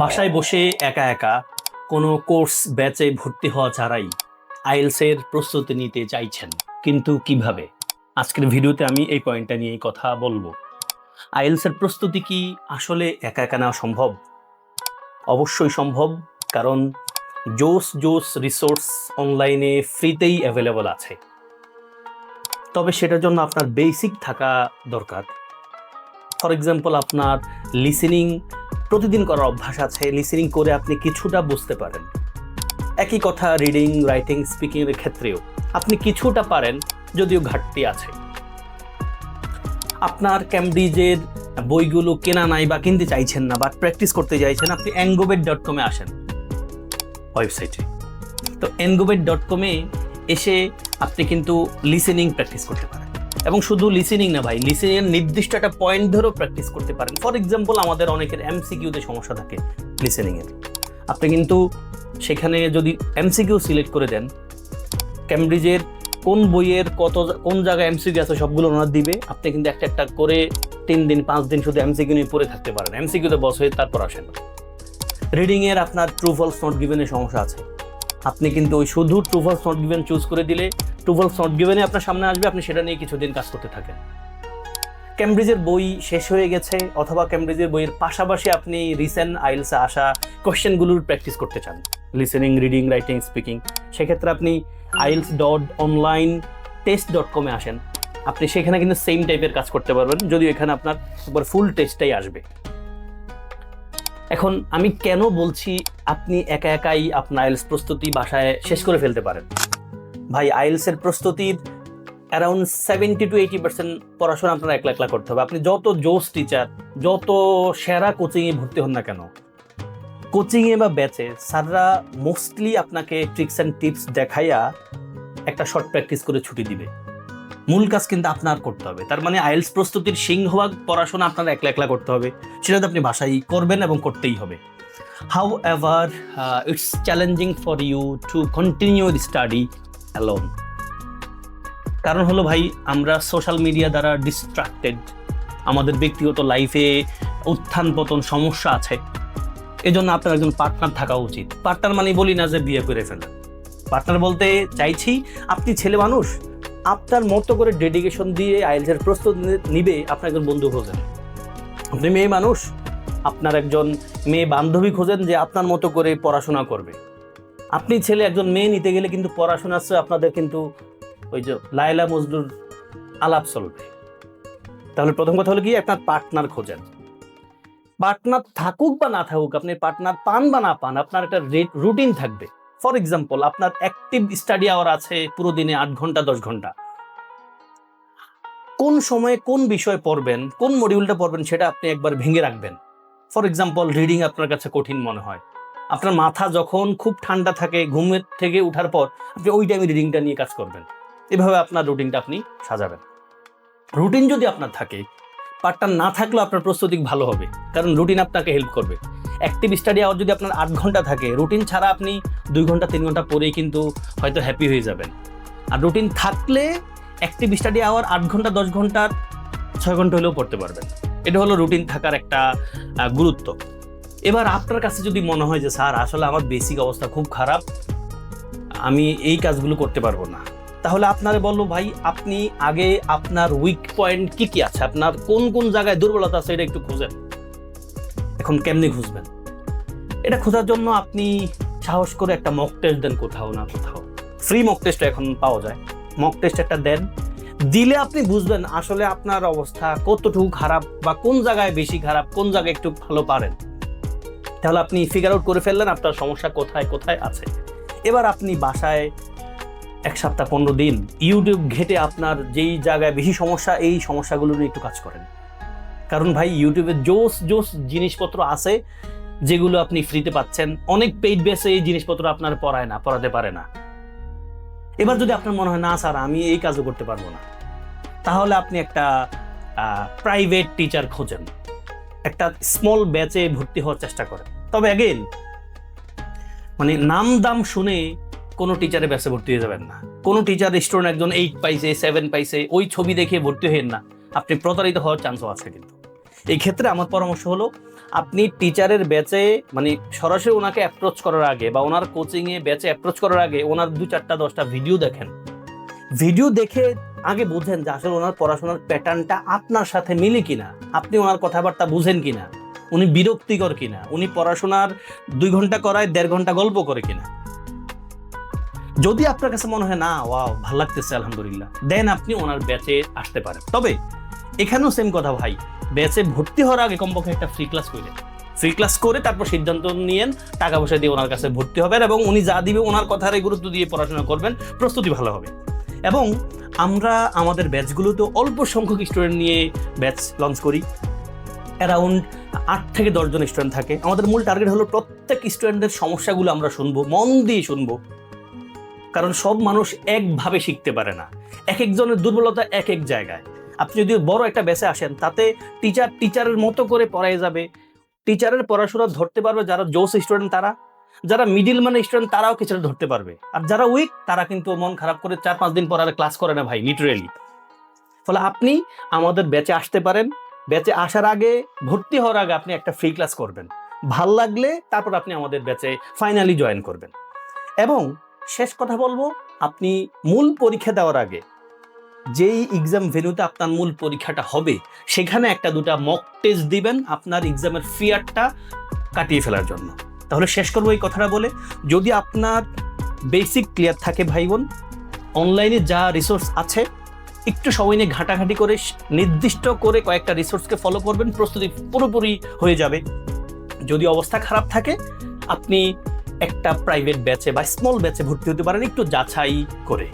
বাসায় বসে একা একা কোনো কোর্স ব্যাচে ভর্তি হওয়া ছাড়াই আইএলসের প্রস্তুতি নিতে চাইছেন। কিন্তু কীভাবে? আজকের ভিডিওতে আমি এই পয়েন্টটা নিয়ে কথা বলব। আইএলসের প্রস্তুতি কি আসলে একা একা নেওয়া সম্ভব? অবশ্যই সম্ভব, কারণ জোস জোস রিসোর্স অনলাইনে ফ্রিতেই অ্যাভেলেবল আছে। তবে সেটার জন্য আপনার বেসিক থাকা দরকার। ফর এক্সাম্পল, আপনার লিসেনিং প্রতিদিন করার অভ্যাস আছে লিসেনিং করে আপনি কিছুটা বুঝতে পারেন। একই কথা রিডিং রাইটিং স্পিকিংয়ের ক্ষেত্রেও। আপনি কিছুটা পারেন, যদিও ঘাটতি আছে। আপনার ক্যামব্রিজের বইগুলো কেনা নাই বা কিনতে চাইছেন না বা প্র্যাকটিস করতে চাইছেন, আপনি অ্যাঙ্গোবেট ডট কমে আসেন। ওয়েবসাইটে তো এনগোবেট ডট কমে এসে আপনি কিন্তু লিসেনিং প্র্যাকটিস করতে পারেন। এবং শুধু লিসেনিং না ভাই লিসেনিং নির্দিষ্ট একটা পয়েন্ট ধরেও প্র্যাকটিস করতে পারেন। ফর এক্সাম্পল আমাদের অনেকের এমসিকিউতে সমস্যা থাকে লিসেনিংয়ের আপনি কিন্তু সেখানে যদি এমসিকিউ সিলেক্ট করে দেন ক্যামব্রিজের কোন বইয়ের কত কোন জায়গায় এমসিকিউ আছে সবগুলো ওনার দিবে। আপনি কিন্তু একটা একটা করে তিন দিন, পাঁচ দিন শুধু এমসিকিউ নিয়ে পড়ে থাকতে পারেন। এমসিকিউতে বস হয়ে তারপর আসেন। রিডিংয়ের আপনার ট্রু ফলস নট গিভেনের সমস্যা আছে। আপনি কিন্তু ওই শুধু ফলস নট গিভেন চুজ করে দিলে ফলস নট গিভেনে আপনার সামনে আসবে, আপনি সেটা নিয়ে কিছুদিন কাজ করতে থাকেন। ক্যামব্রিজের বই শেষ হয়ে গেছে, অথবা ক্যামব্রিজের বইয়ের পাশাপাশি আপনি রিসেন্ট আইলসে আসা কোয়েশ্চেনগুলোর প্র্যাকটিস করতে চান। লিসেনিং রিডিং রাইটিং স্পিকিং সেক্ষেত্রে আপনি IELTS dot online test dot কমে আসেন। আপনি সেখানে কিন্তু সেম টাইপের কাজ করতে পারবেন, যদিও এখানে আপনার একবার ফুল টেস্টটাই আসবে। এখন আমি কেন বলছি আপনি একা একাই আপনার আইএলস প্রস্তুতি বাসায় শেষ করে ফেলতে পারেন? ভাই, আইএলসের প্রস্তুতির around seventy two eighty percent পড়াশোনা আপনার একলা একলা করতে হবে। আপনি যত জোস টিচার যত সেরা কোচিংয়ে ভর্তি হন না কেন কোচিংয়ে বা ব্যাচে স্যাররা মোস্টলি আপনাকে ট্রিক্স অ্যান্ড টিপস দেখাইয়া একটা শর্ট প্র্যাকটিস করে ছুটি দিবে। মূল কাজ কিন্তু আপনার করতে হবে। তার মানে আইএলস প্রস্তুতির সিংহভাগ পড়াশোনা আপনার একলা একলা করতে হবে। সেটা তো আপনি বাসায় করবেন এবং করতেই হবে। However it's challenging for you to continue study alone কারণ হলো ভাই, আমরা সোশ্যাল মিডিয়া দ্বারা ডিস্ট্রাক্টেড আমাদের ব্যক্তিগত লাইফে উত্থান পতন সমস্যা আছে। এজন্য আপনার একজন পার্টনার থাকা উচিত। পার্টনার মানে বলি না যে বিয়ে করে ফেলেন পার্টনার বলতে চাইছি, আপনি ছেলে মানুষ আপনার মতো করে ডেডিকেশন দিয়ে আইএলসের প্রস্তুত নিবে আপনার একজন বন্ধু খোঁজেন। আপনি মেয়ে মানুষ, আপনার একজন মেয়ে বান্ধবী খোঁজেন যে আপনার মতো করে পড়াশোনা করবে। আপনি ছেলে একজন মেয়ে নিতে গেলে কিন্তু পড়াশোনার চেয়ে আপনাদের কিন্তু ওই যে লায়লা মজদুর আলাপ চলবে। তাহলে প্রথম কথা হলো কি, আপনার পার্টনার খোঁজেন। পার্টনার থাকুক বা না থাকুক, আপনি পার্টনার পান বা না পান, আপনার একটা রুটিন থাকবে। ফর এক্সাম্পল আপনার অ্যাক্টিভ স্টাডি আওয়ার আছে পুরো দিনে আট ঘণ্টা, দশ ঘণ্টা। কোন সময়ে কোন বিষয় পড়বেন, কোন মডিউলটা পড়বেন সেটা আপনি একবার ভেঙে রাখবেন। ফর এক্সাম্পল রিডিং আপনার কাছে কঠিন মনে হয়। আপনার মাথা যখন খুব ঠান্ডা থাকে ঘুমের থেকে উঠার পর, আপনি ওই টাইমে রিডিংটা নিয়ে কাজ করবেন। এভাবে আপনার রুটিনটা আপনি সাজাবেন। রুটিন যদি আপনার থাকে পার্টটার না থাকলেও আপনার প্রস্তুতি ভালো হবে, কারণ রুটিন আপনাকে হেল্প করবে। অ্যাক্টিভ স্টাডি আওয়ার যদি আপনার আট ঘণ্টা থাকে রুটিন ছাড়া আপনি দুই ঘণ্টা, তিন ঘণ্টা পরেই কিন্তু হয়তো হ্যাপি হয়ে যাবেন। আর রুটিন থাকলে অ্যাক্টিভ স্টাডি আওয়ার আট ঘণ্টা, দশ ঘণ্টার ছয় ঘণ্টা হলেও পড়তে পারবেন। এটা হলো রুটিন থাকার একটা গুরুত্ব। এবার আপনার কাছে যদি মনে হয় যে, স্যার, আসলে আমার বেসিক অবস্থা খুব খারাপ, আমি এই কাজগুলো করতে পারব না। তাহলে আপনারে বলল ভাই, আপনি আগে আপনার উইক পয়েন্ট কি কি আছে? আপনার কোন কোন জায়গায় দুর্বলতা আছে, এটা একটু খুঁজেন। এখন কেমনি খুঁজবেন? এটা খোঁজার জন্য আপনি সাহস করে একটা মক টেস্ট দেন কোথাও না কোথাও। ফ্রি মক টেস্ট এখন পাওয়া যায়। মক টেস্ট একটা দেন। দিলে আপনি বুঝবেন আসলে আপনার অবস্থা কতটুকু খারাপ বা কোন জায়গায় বেশি খারাপ, কোন জায়গায় একটু ভালো পারেন। তাহলে আপনি ফিগার আউট করে ফেললেন আপনার সমস্যা কোথায় কোথায় আছে। এবার আপনি বাসায় এক সপ্তাহ পনেরো দিন ইউটিউব ঘেটে আপনার যেই জায়গায় বেশি সমস্যা, এই সমস্যাগুলো নিয়ে একটু কাজ করেন। কারণ ভাই ইউটিউবে জোস জোস জিনিসপত্র আছে যেগুলো আপনি ফ্রিতে পাচ্ছেন। অনেক পেইড বেসে এই জিনিসপত্র আপনার পড়ায় না, পড়াতে পারে না। এবার যদি আপনার মনে হয়, না স্যার, আমি এই কাজও করতে পারব না। তাহলে আপনি একটা প্রাইভেট টিচার খোঁজেন। একটা স্মল ব্যাচে ভর্তি হওয়ার চেষ্টা করেন। তবে অ্যাগেন মানে নাম দাম শুনে কোনো টিচারে ব্যাচে ভর্তি হয়ে যাবেন না। কোনো টিচার স্টুডেন্ট একজন এইট পাইছে সেভেন পাইছে, ওই ছবি দেখে ভর্তি হইেন না। আপনি প্রতারিত হওয়ার চান্সও আছে কিন্তু। এই ক্ষেত্রে আমার পরামর্শ হলো, আপনি টিচারের ব্যাচে মানে সরাসরি ওনাকে অ্যাপ্রোচ করার আগে বা ওনার কোচিংয়ে ব্যাচে অ্যাপ্রোচ করার আগে ওনার দু চারটা, দশটা ভিডিও দেখেন। ভিডিও দেখে আগে বুঝেন যে আসলে ওনার পড়াশোনার প্যাটার্নটা আপনার সাথে মিলে কিনা, আপনি ওনার কথাবার্তা বুঝেন কিনা, উনি বিরক্তিকর কিনা, উনি পড়াশোনার দুই ঘণ্টা করায় দেড় ঘণ্টা গল্প করে কিনা। যদি আপনার কাছে মনে হয়, না, ওয়াও, ভালো লাগতেছে, আলহামদুলিল্লাহ, দেন আপনি ওনার ব্যাচে আসতে পারেন। তবে, এখানেও সেম কথা ভাই ব্যাচে ভর্তি হওয়ার আগে কমপক্ষে একটা ফ্রি ক্লাস করে ফ্রি ক্লাস করে তারপর সিদ্ধান্ত নিয়েন, টাকা পয়সা দিয়ে ওনার কাছে ভর্তি হবেন এবং উনি যা দিবে ওনার কথারে গুরুত্ব দিয়ে পড়াশোনা করবেন, প্রস্তুতি ভালো হবে। এবং আমরা আমাদের ব্যাচগুলোতে অল্প সংখ্যক স্টুডেন্ট নিয়ে ব্যাচ লঞ্চ করি। অ্যারাউন্ড আট থেকে দশজন স্টুডেন্ট থাকে। আমাদের মূল টার্গেট হলো প্রত্যেক স্টুডেন্টদের সমস্যাগুলো আমরা শুনব, মন দিয়ে শুনব। কারণ সব মানুষ একভাবে শিখতে পারে না। এক একজনের দুর্বলতা এক এক জায়গায়। আপনি যদি বড় একটা ব্যাচে আসেন, তাতে টিচার টিচারের মতো করে পড়াই যাবে। টিচারের পড়াশোনা ধরতে পারবে যারা জোস স্টুডেন্ট তারা, যারা মিডিল মানে স্টুডেন্ট তারাও কিছুটা ধরতে পারবে। আর যারা উইক তারা কিন্তু মন খারাপ করে চার পাঁচ দিন পর আর ক্লাস করে না ভাই লিটারেলি ফলে আপনি আমাদের ব্যাচে আসতে পারেন। ব্যাচে আসার আগে, ভর্তি হওয়ার আগে আপনি একটা ফ্রি ক্লাস করবেন। ভালো লাগলে তারপর আপনি আমাদের ব্যাচে ফাইনালি জয়েন করবেন। এবং শেষ কথা বলব, আপনি মূল পরীক্ষা দেওয়ার আগে যেই এক্সাম ভেন্যুতে আপনার মূল পরীক্ষাটা হবে, সেখানে একটা দুটা মক টেস্ট দিবেন আপনার এক্সামের ফিয়ারটা কাটিয়ে ফেলার জন্য। তাহলে শেষ করব এই কথাটা বলে। যদি আপনার বেসিক ক্লিয়ার থাকে ভাই বোন অনলাইনে যা রিসোর্স আছে, একটু সময় নিয়ে ঘাটাঘাটি করে, নির্দিষ্ট করে কয়েকটা রিসোর্সকে ফলো করবেন, প্রস্তুতি পুরোপুরি হয়ে যাবে। যদি অবস্থা খারাপ থাকে, আপনি একটা প্রাইভেট ব্যাচে বা স্মল ব্যাচে ভর্তি হতে পারেন, একটু যাচাই করে।